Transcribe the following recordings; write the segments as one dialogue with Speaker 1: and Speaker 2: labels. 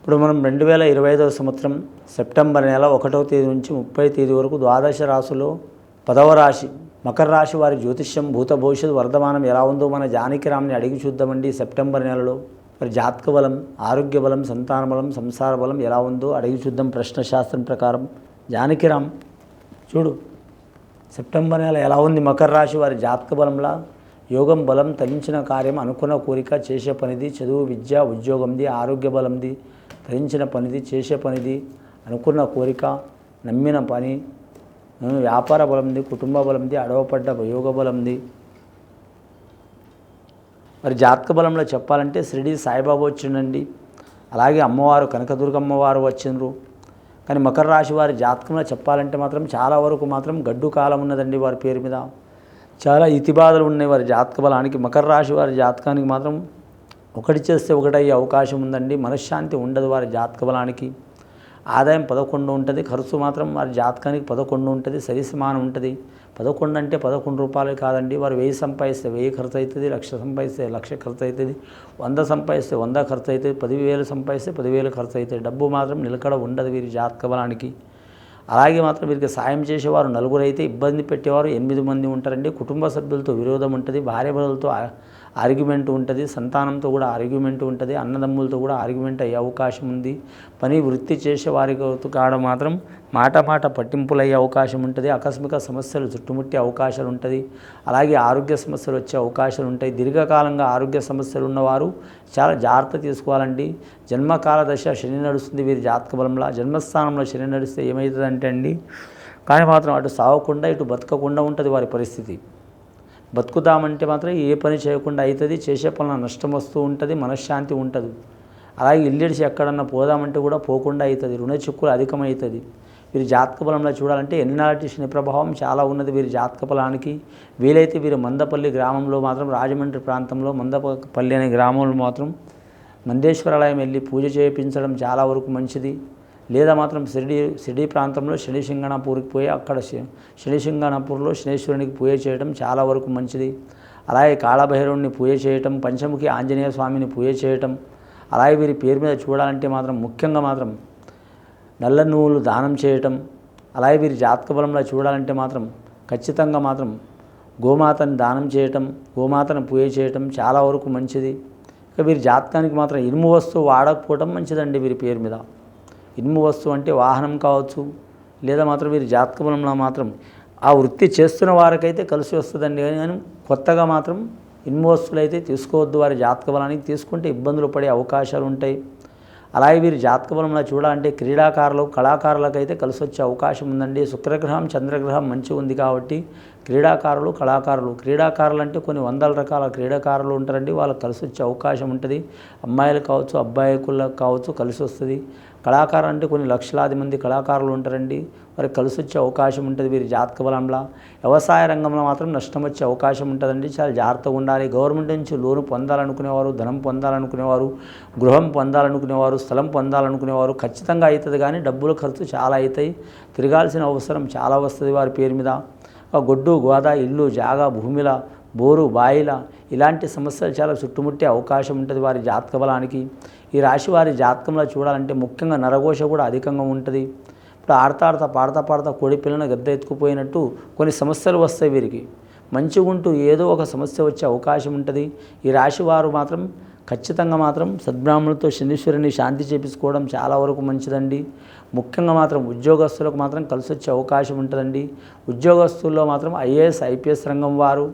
Speaker 1: ఇప్పుడు మనం రెండు వేల ఇరవై ఐదవ సంవత్సరం సెప్టెంబర్ నెల ఒకటవ తేదీ నుంచి ముప్పై తేదీ వరకు ద్వాదశ రాశిలో పదవ రాశి మకర రాశి వారి జ్యోతిష్యం భూత భవిష్యత్ వర్ధమానం ఎలా ఉందో మన జానకిరామ్ని అడిగి చూద్దామండి. సెప్టెంబర్ నెలలో మరి జాతక బలం ఆరోగ్య బలం సంతాన బలం సంసార బలం ఎలా ఉందో అడిగి చూద్దాం ప్రశ్న శాస్త్రం ప్రకారం. జానకిరామ్ చూడు. సెప్టెంబర్ నెల ఎలా ఉంది? మకర రాశి వారి జాతక బలంలా యోగం బలం తలించిన కార్యం అనుకున్న కోరిక చేసే పనిది చదువు విద్య ఉద్యోగంది ఆరోగ్య బలంది గ్రహించిన పనిది చేసే పనిది అనుకున్న కోరిక నమ్మిన పని వ్యాపార బలంది కుటుంబ బలంది అడవపడ్డ యోగ బలంది. మరి జాతక బలంలో చెప్పాలంటే షిరిడి సాయిబాబా వచ్చిండండి. అలాగే అమ్మవారు కనకదుర్గమ్మ వారు వచ్చిండ్రు. కానీ మకర రాశి వారి జాతకంలో చెప్పాలంటే మాత్రం చాలా వరకు మాత్రం గడ్డు కాలం ఉన్నదండి వారి పేరు మీద. చాలా ఇతిబాధలు ఉన్నాయి వారి జాతక బలానికి. మకర రాశి వారి జాతకానికి మాత్రం ఒకటి చేస్తే ఒకటయ్యే అవకాశం ఉందండి. మనశ్శాంతి ఉండదు వారి జాతక బలానికి ఆదాయం పదకొండు ఉంటుంది ఖర్చు మాత్రం వారి జాతకానికి పదకొండు ఉంటుంది సరిసమానం ఉంటుంది. పదకొండు అంటే పదకొండు రూపాయలు కాదండి. వారు వెయ్యి సంపాదిస్తే వెయ్యి ఖర్చు అవుతుంది లక్ష సంపాదిస్తే లక్ష ఖర్చు అవుతుంది వంద సంపాదిస్తే వంద ఖర్చు అవుతుంది పదివేలు సంపాదిస్తే పదివేలు ఖర్చు అవుతుంది డబ్బు మాత్రం నిలకడ ఉండదు వీరి జాతక బలానికి అలాగే మాత్రం వీరికి సాయం చేసేవారు నలుగురు అయితే ఇబ్బంది పెట్టేవారు ఎనిమిది మంది ఉంటారండి. కుటుంబ సభ్యులతో విరోధం ఉంటుంది భార్య భర్తలతో ఆర్గ్యుమెంట్ ఉంటుంది సంతానంతో కూడా ఆర్గ్యుమెంట్ ఉంటుంది అన్నదమ్ములతో కూడా ఆర్గ్యుమెంట్ అయ్యే అవకాశం ఉంది. పని వృత్తి చేసే వారికి కాడ మాత్రం మాట మాట పట్టింపులయ్యే అవకాశం ఉంటుంది ఆకస్మిక సమస్యలు చుట్టుముట్టే అవకాశాలు ఉంటుంది. అలాగే ఆరోగ్య సమస్యలు వచ్చే అవకాశాలు ఉంటాయి. దీర్ఘకాలంగా ఆరోగ్య సమస్యలు ఉన్నవారు చాలా జాగ్రత్త తీసుకోవాలండి. జన్మకాల దశ శని నడుస్తుంది వీరి జాతక బలంలో. జన్మస్థానంలో శని నడిస్తే ఏమవుతుందంటే అండి కానీ మాత్రం అటు సాగకుండా ఇటు బతకకుండా ఉంటుంది వారి పరిస్థితి. బతుకుతామంటే మాత్రం ఏ పని చేయకుండా అవుతుంది చేసే పనుల నష్టం వస్తూ ఉంటుంది మనశ్శాంతి ఉంటుంది. అలాగే ఇల్లిడిచి ఎక్కడన్నా పోదామంటే కూడా పోకుండా అవుతుంది రుణ చిక్కులు అధికమవుతుంది. వీరి జాతక బలంలో చూడాలంటే ఎన్నాటి శని ప్రభావం చాలా ఉన్నది వీరి జాతక బలానికి. వీలైతే వీరి మందపల్లి గ్రామంలో మాత్రం రాజమండ్రి ప్రాంతంలో మందపల్లి అనే గ్రామంలో మాత్రం మందేశ్వరాలయం వెళ్ళి పూజ చేయించడం చాలా వరకు మంచిది. లేదా మాత్రం షిరిడి షిరిడి ప్రాంతంలో శని సింగణాపూర్కి పోయి అక్కడ శని సింగణాపూర్లో శనేశ్వరునికి పూజ చేయడం చాలా వరకు మంచిది. అలాగే కాళభైరవుని పూజ చేయటం పంచముఖి ఆంజనేయ స్వామిని పూజ చేయటం అలాగే వీరి పేరు మీద చూడాలంటే మాత్రం ముఖ్యంగా మాత్రం నల్ల నువ్వులు దానం చేయటం అలాగే వీరి జాతక బలంలో చూడాలంటే మాత్రం ఖచ్చితంగా మాత్రం గోమాతని దానం చేయటం గోమాతను పూజ చేయటం చాలా వరకు మంచిది. ఇక వీరి జాతకానికి మాత్రం ఇనుము వస్తువు వాడకపోవటం మంచిదండి వీరి పేరు మీద. ఇనుము వస్తువు అంటే వాహనం కావచ్చు లేదా మాత్రం వీరి జాతక బలంలో మాత్రం ఆ వృత్తి చేస్తున్న వారికైతే కలిసి వస్తుందండి. కానీ కొత్తగా మాత్రం ఇనుము వస్తువులు అయితే తీసుకోవద్దు. వారి జాతక బలానికి తీసుకుంటే ఇబ్బందులు పడే అవకాశాలు ఉంటాయి. అలాగే వీరి జాతక బలంలో చూడాలంటే క్రీడాకారులు కళాకారులకు అయితే కలిసి వచ్చే అవకాశం ఉందండి. శుక్రగ్రహం చంద్రగ్రహం మంచిగా ఉంది కాబట్టి క్రీడాకారులు కళాకారులు క్రీడాకారులు అంటే కొన్ని వందల రకాల క్రీడాకారులు ఉంటారండి. వాళ్ళకి కలిసి వచ్చే అవకాశం ఉంటుంది. అమ్మాయిలు కావచ్చు అబ్బాయికులకు కావచ్చు కలిసి వస్తుంది. కళాకారు అంటే కొన్ని లక్షలాది మంది కళాకారులు ఉంటారండి. వారికి కలిసి వచ్చే అవకాశం ఉంటుంది వీరి జాతక బలంలో. వ్యవసాయ రంగంలో మాత్రం నష్టం వచ్చే అవకాశం ఉంటుందండి. చాలా జాగ్రత్తగా ఉండాలి. గవర్నమెంట్ నుంచి లోను పొందాలనుకునేవారు ధనం పొందాలనుకునేవారు గృహం పొందాలనుకునేవారు స్థలం పొందాలనుకునేవారు ఖచ్చితంగా అవుతుంది కానీ డబ్బుల ఖర్చు చాలా అవుతాయి. తిరగాల్సిన అవసరం చాలా వస్తుంది వారి పేరు మీద. గొడ్డు గోదా ఇల్లు జాగా భూమిల బోరు బాయిల ఇలాంటి సమస్యలు చాలా చుట్టుముట్టే అవకాశం ఉంటుంది వారి జాతక బలానికి. ఈ రాశి వారి జాతకంలో చూడాలంటే ముఖ్యంగా నరఘోష కూడా అధికంగా ఉంటుంది. ఇప్పుడు ఆడతా ఆడతా పాడతా పాడతా కోడి పిల్లని గద్ద ఎత్తుకుపోయినట్టు కొన్ని సమస్యలు వస్తాయి వీరికి. మంచిగా ఉంటూ ఏదో ఒక సమస్య వచ్చే అవకాశం ఉంటుంది. ఈ రాశి వారు మాత్రం ఖచ్చితంగా మాత్రం సద్బ్రాహ్మణులతో శనీశ్వరుని శాంతి చేపించుకోవడం చాలా వరకు మంచిదండి. ముఖ్యంగా మాత్రం ఉద్యోగస్తులకు మాత్రం కలిసి వచ్చే అవకాశం ఉంటుందండి. ఉద్యోగస్తుల్లో మాత్రం ఐఏఎస్ ఐపీఎస్ రంగం వారు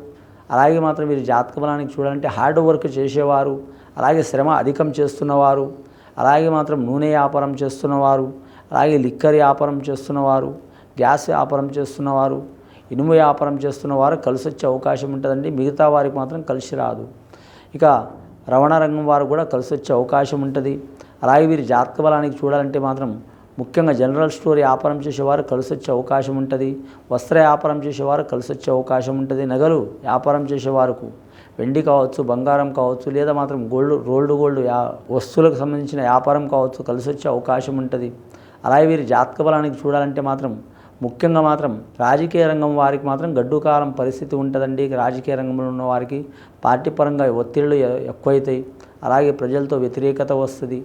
Speaker 1: అలాగే మాత్రం వీరి జాతక బలానికి చూడాలంటే హార్డ్ వర్క్ చేసేవారు అలాగే శ్రమ అధికం చేస్తున్నవారు అలాగే మాత్రం నూనె వ్యాపారం చేస్తున్నవారు అలాగే లిక్కర్ వ్యాపారం చేస్తున్నవారు గ్యాస్ వ్యాపారం చేస్తున్నవారు ఇనుము వ్యాపారం చేస్తున్నవారు కలిసి వచ్చే అవకాశం ఉంటుందండి. మిగతా వారికి మాత్రం కలిసి రాదు. ఇక రవాణా రంగం వారు కూడా కలిసి వచ్చే అవకాశం ఉంటుంది. అలాగే వీరి జాతక బలానికి చూడాలంటే మాత్రం ముఖ్యంగా జనరల్ స్టోర్ వ్యాపారం చేసేవారు కలిసి వచ్చే అవకాశం ఉంటుంది. వస్త్ర వ్యాపారం చేసేవారు కలిసి వచ్చే అవకాశం ఉంటుంది. నగలు వ్యాపారం చేసేవారుకు వెండి కావచ్చు బంగారం కావచ్చు లేదా మాత్రం గోల్డ్ రోల్డ్ గోల్డ్ యా వస్తువులకు సంబంధించిన వ్యాపారం కావచ్చు కలిసి వచ్చే అవకాశం ఉంటుంది. అలాగే వీరి జాతక బలానికి చూడాలంటే మాత్రం ముఖ్యంగా మాత్రం రాజకీయ రంగం వారికి మాత్రం గడ్డుకాలం పరిస్థితి ఉంటుందండి. రాజకీయ రంగంలో ఉన్న వారికి పార్టీ పరంగా ఒత్తిళ్ళు ఎక్కువైతాయి. అలాగే ప్రజలతో వ్యతిరేకత వస్తుంది.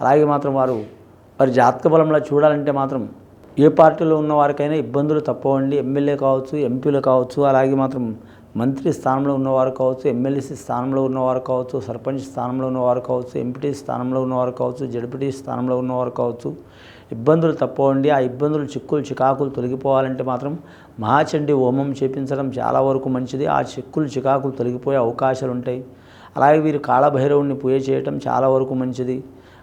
Speaker 1: అలాగే మాత్రం వారు వారి జాతక బలంలో చూడాలంటే మాత్రం ఏ పార్టీలో ఉన్న వారికైనా ఇబ్బందులు తప్పవండి. ఎమ్మెల్యే కావచ్చు ఎంపీలు కావచ్చు అలాగే మాత్రం మంత్రి స్థానంలో ఉన్నవారు కావచ్చు ఎమ్మెల్యేసీ స్థానంలో ఉన్నవారు కావచ్చు సర్పంచ్ స్థానంలో ఉన్నవారు కావచ్చు ఎంపీటీ స్థానంలో ఉన్నవారు కావచ్చు జడ్పీటీ స్థానంలో ఉన్నవారు కావచ్చు ఇబ్బందులు తప్పవండి. ఆ ఇబ్బందులు చిక్కులు చికాకులు తొలగిపోవాలంటే మాత్రం మహాచండి హోమం చేపించడం చాలా వరకు మంచిది. ఆ చిక్కులు చికాకులు తొలగిపోయే అవకాశాలు ఉంటాయి అలాగే వీరు కాళభైరవుడిని పూజ చేయటం చాలా వరకు మంచిది.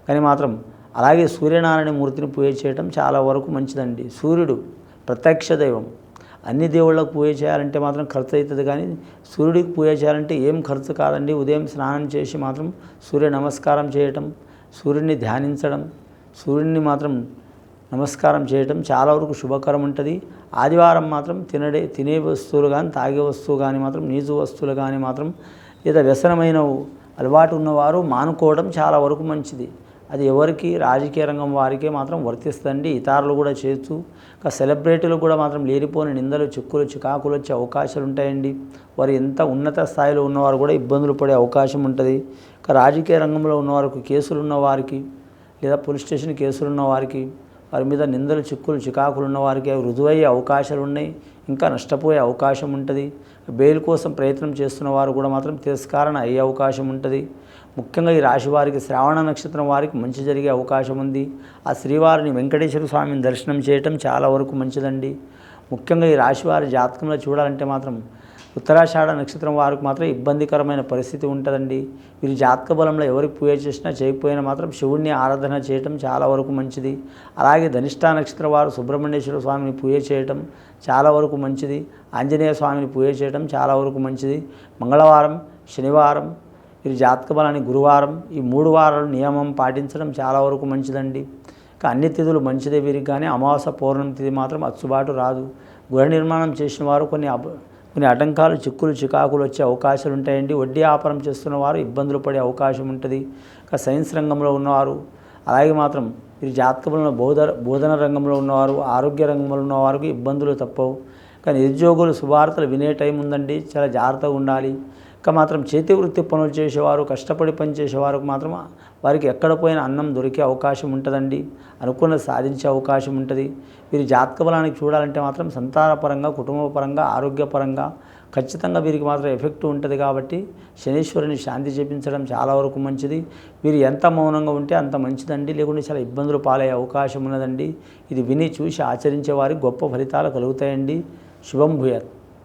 Speaker 1: కానీ మాత్రం అలాగే సూర్యనారాయణ మూర్తిని పూజ చేయటం చాలా వరకు మంచిదండి. సూర్యుడు ప్రత్యక్ష దైవం. అన్ని దేవుళ్ళకు పూజ చేయాలంటే మాత్రం ఖర్చు అవుతుంది కానీ సూర్యుడికి పూజ చేయాలంటే ఏం ఖర్చు కాదండి. ఉదయం స్నానం చేసి మాత్రం సూర్య నమస్కారం చేయటం సూర్యుడిని ధ్యానించడం సూర్యుడిని మాత్రం నమస్కారం చేయటం చాలా వరకు శుభకరం ఉంటుంది. ఆదివారం మాత్రం తినడే తినే వస్తువులు కానీ తాగే వస్తువు కానీ మాత్రం నీచు వస్తువులు కానీ మాత్రం లేదా వ్యసనమైన అలవాటు ఉన్నవారు మానుకోవడం చాలా వరకు మంచిది. అది ఎవరికి? రాజకీయ రంగం వారికే మాత్రం వర్తిస్తుంది ఇతరులు కూడా చేయొచ్చు ఇంకా సెలబ్రిటీలు కూడా మాత్రం లేనిపోని నిందలు చిక్కులు చికాకులు వచ్చే అవకాశాలు ఉంటాయండి. వారు ఎంత ఉన్నత స్థాయిలో ఉన్నవారు కూడా ఇబ్బందులు పడే అవకాశం ఉంటుంది. ఇంకా రాజకీయ రంగంలో ఉన్నవారికి కేసులు ఉన్నవారికి లేదా పోలీస్ స్టేషన్ కేసులు ఉన్నవారికి వారి మీద నిందలు చిక్కులు చికాకులు ఉన్న వారికి అవి రుజువయ్యే అవకాశాలు ఉన్నాయి. ఇంకా నష్టపోయే అవకాశం ఉంటుంది. బెయిల్ కోసం ప్రయత్నం చేస్తున్న వారు కూడా మాత్రం తిరస్కారణ అయ్యే అవకాశం ఉంటుంది. ముఖ్యంగా ఈ రాశి వారికి శ్రావణ నక్షత్రం వారికి మంచి జరిగే అవకాశం ఉంది. ఆ శ్రీవారిని వెంకటేశ్వర స్వామిని దర్శనం చేయటం చాలా వరకు మంచిదండి. ముఖ్యంగా ఈ రాశి వారి జాతకంలో చూడాలంటే మాత్రం ఉత్తరాషాఢ నక్షత్రం వారికి మాత్రం ఇబ్బందికరమైన పరిస్థితి ఉంటుందండి. వీరి జాతక బలంలో ఎవరికి పూజ చేసినా చేయకపోయినా మాత్రం శివుణ్ణి ఆరాధన చేయటం చాలా వరకు మంచిది. అలాగే ధనిష్టా నక్షత్రం వారు సుబ్రహ్మణ్యేశ్వర స్వామిని పూజ చేయటం చాలా వరకు మంచిది. ఆంజనేయ స్వామిని పూజ చేయటం చాలా వరకు మంచిది. మంగళవారం శనివారం వీరి జాతక బలాన్ని గురువారం ఈ మూడు వారాలు నియమం పాటించడం చాలా వరకు మంచిదండి. ఇంకా అన్ని తిథులు మంచిదే వీరికి కానీ అమావాస్య పౌర్ణమి తిథి మాత్రం అచ్చుబాటు రాదు. గృహ నిర్మాణం చేసిన వారు కొన్ని అబ కొన్ని ఆటంకాలు చిక్కులు చికాకులు వచ్చే అవకాశాలు ఉంటాయండి. వడ్డీ వ్యాపారం చేస్తున్న వారు ఇబ్బందులు పడే అవకాశం ఉంటుంది. ఇంకా సైన్స్ రంగంలో ఉన్నవారు అలాగే మాత్రం వీరి జాతకంలో బోధ బోధన రంగంలో ఉన్నవారు ఆరోగ్య రంగంలో ఉన్నవారికి ఇబ్బందులు తప్పవు. కానీ నిరుద్యోగులు శుభార్తలు వినే టైం ఉందండి. చాలా జాగ్రత్తగా ఉండాలి. మాత్రం చేతి వృత్తి పనులు చేసేవారు కష్టపడి పనిచేసేవారికి మాత్రం వారికి ఎక్కడ పోయిన అన్నం దొరికే అవకాశం ఉంటుందండి. అనుకున్న సాధించే అవకాశం ఉంటుంది. వీరి జాతక బలానికి చూడాలంటే మాత్రం సంతానపరంగా కుటుంబపరంగా ఆరోగ్యపరంగా ఖచ్చితంగా వీరికి మాత్రం ఎఫెక్ట్ ఉంటుంది కాబట్టి శనీశ్వరుని శాంతి చేపించడం చాలా వరకు మంచిది. వీరు ఎంత మౌనంగా ఉంటే అంత మంచిదండి. లేకుంటే చాలా ఇబ్బందులు పాలయ్యే అవకాశం ఉన్నదండి. ఇది విని చూసి ఆచరించే వారికి గొప్ప ఫలితాలు కలుగుతాయండి. శుభం భూయత్.